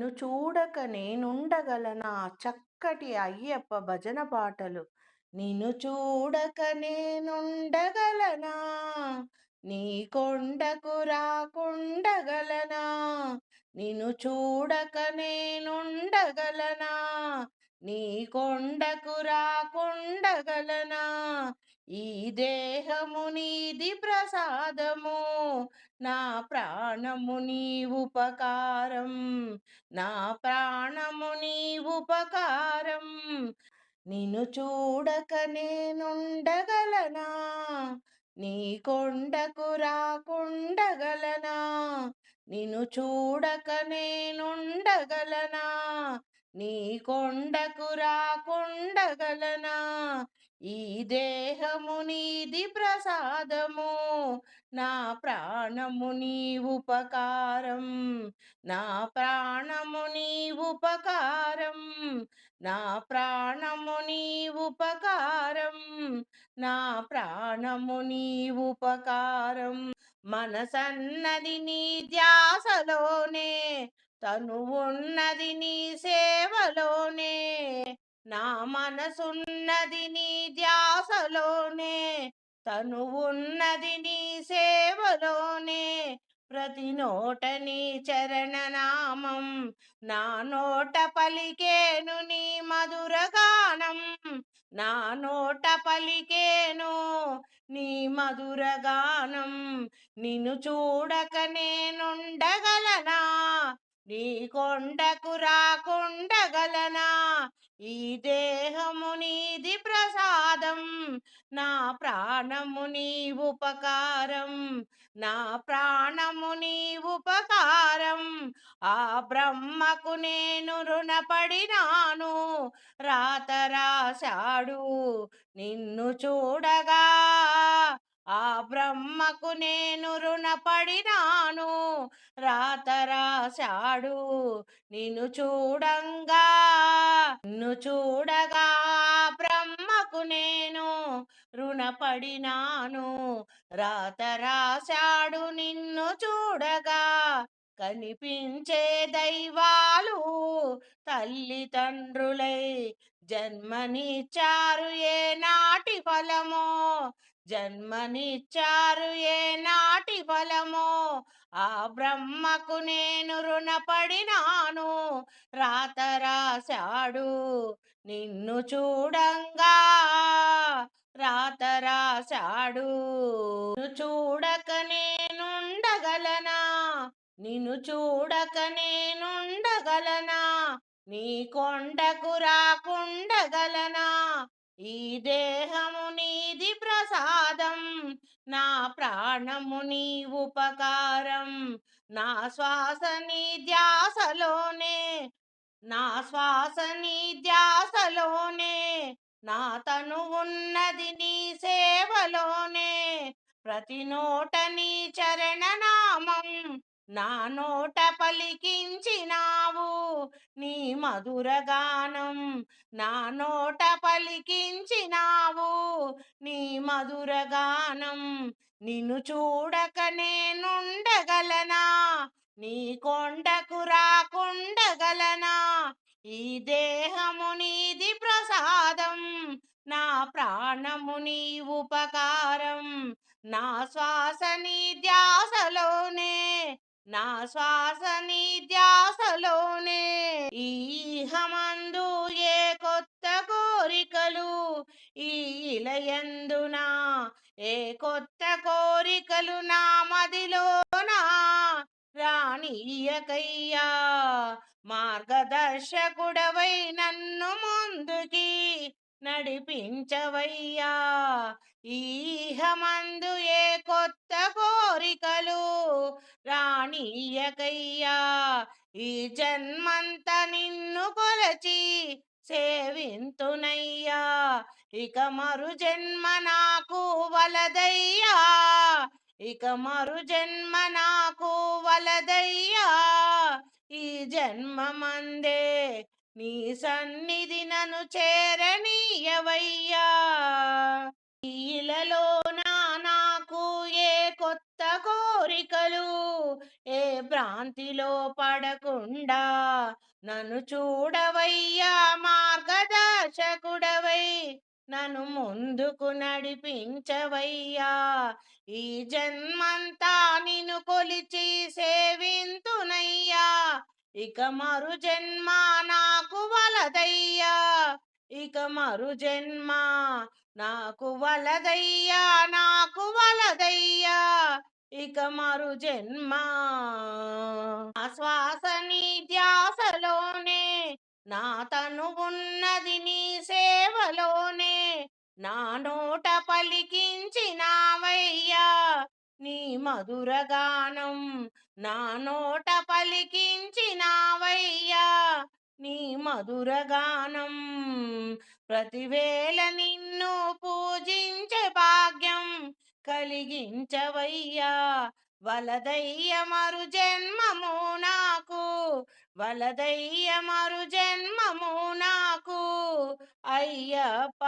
నిన్ను చూడక నేనుండగలనా? చక్కటి అయ్యప్ప భజన పాటలు. నిన్ను చూడక నేనుండగలనా? నీ కొండకు రాకుండగలనా? నిన్ను చూడక నేనుండగలనా? నీ కొండకు రాకుండగలనా? ఈ దేహము నీది ప్రసాదము నా ప్రాణము నీ ఉపకారం నా ప్రాణము నీ ఉపకారం. నిన్ను చూడక నేనుండగలనా? నీ కొండకు రాకుండగలనా? నిన్ను చూడక నేనుండగలనా? నీ కొండకు రాకుండగలనా? ఈ దేహము నీది ప్రసాదము నా ప్రాణము నీ ఉపకారం నా ప్రాణము నీ ఉపకారం నా ప్రాణము నీ ఉపకారం నా ప్రాణము నీ ఉపకారం. మనసన్నది నీ ధ్యాసలోనే తను ఉన్నది నీ సేవలోనే నా మనసున్నది నీ ధ్యాసలోనే తను ఉన్నది నీ సేవలోనే. ప్రతి నోట నీ చరణనామం నా నోట పలికేను నీ మధుర గానం నా నోట పలికేను నీ మధుర గానం. నిన్ను చూడక నేనుండగలనా? నీ కొండకు రాకుండగలనా? ఈ దేహము నీది ప్రసాదం. నా ప్రాణము నీ ఉపకారం. నా ప్రాణము నీ ఉపకారం. ఆ బ్రహ్మకు నేను రుణపడినాను. రాత రాశాడు నిన్ను చూడగా. ఆ బ్రహ్మకు నేను రుణపడినాను. రాత రాశాడు నిన్ను చూడంగా నిన్ను చూడగా బ్రహ్మకు నేను రుణపడినాను. రాత రాశాడు నిన్ను చూడగా కనిపించే దైవాలు తల్లిదండ్రులై జన్మనిచ్చారు ఏ నాటి ఫలమో జన్మనిచ్చారు ఏ నాటి ఫలమో. ఆ బ్రహ్మకు నేను రుణపడినాను. రాత రాశాడు నిన్ను చూడంగా. రాత రాశాడు చూడక నేనుండగలనా? నిన్ను చూడక నేనుండగలనా? నీ కొండకు రాకుండగలనా? ఈ దేహము నీది ప్రసాదం. నా ప్రాణము నీ ఉపకారం నా శ్వాస నీ ధ్యాసలోనే నా శ్వాస నీ ధ్యాసలోనే నా తను ఉన్నది నీ సేవలోనే ప్రతి నోట నీ చరణనామం నా నోట పలికించినావు నీ మధురగానం నా నోట పలికించినావు నీ మధురగానం నిన్ను చూడక నేనుండగలనా? నీ కొండకు రాకుండగలనా? ఈ దేహము నీది ప్రసాదం. నా ప్రాణము నీ ఉపకారం. నా శ్వాస నీ ధ్యాసలోనే. నా శ్వాస నిధ్యాసలోనే ఈహమందు ఏ కొత్త కోరికలు? ఈ ఏ కొత్త కోరికలు నా మదిలోనా? రాణీయకయ్యా మార్గదర్శకుడవై నన్ను ముందుకి నడిపించవయ్యా. ఈహమందు ఏ కొత్త నీయకయ్యా ఈ జన్మంత నిన్ను కొలచి సేవింతునయ్యా. ఇక మరు జన్మ నాకు వలదయ్యా ఇక మరు జన్మ నాకు వలదయ్యా. ఈ జన్మ మందే నీ సన్నిధి నను చేరనీయవయ్యా. ఈలలో కోరికలు ఏ భ్రాంతిలో పడకుండా నన్ను చూడవయ్యా మార్గదర్శకుడవై నన్ను ముందుకు నడిపించవయ్యా. ఈ జన్మంతా నిన్ను కొలిచి సేవింతునయ్యా. ఇక మరు జన్మ నాకు వలదయ్యా. ఇక మరు జన్మ నాకు వలదయ్యా నాకు వలదయ్యా. ఇక మరు జన్మ. శ్వాస నీ ధ్యాసలోనే నా తను ఉన్నది నీ సేవలోనే నా నోట పలికించినావయ్యా. నీ మధురగానం నా నోట పలికించినావయ్యా. నీ మధురగానం ప్రతివేళ నిన్ను పూజించే భాగ్యం కలిగించవయ్యా. వలదయ్య మరు జన్మము నాకు వలదయ్య మరు జన్మము నాకు అయ్యప్ప.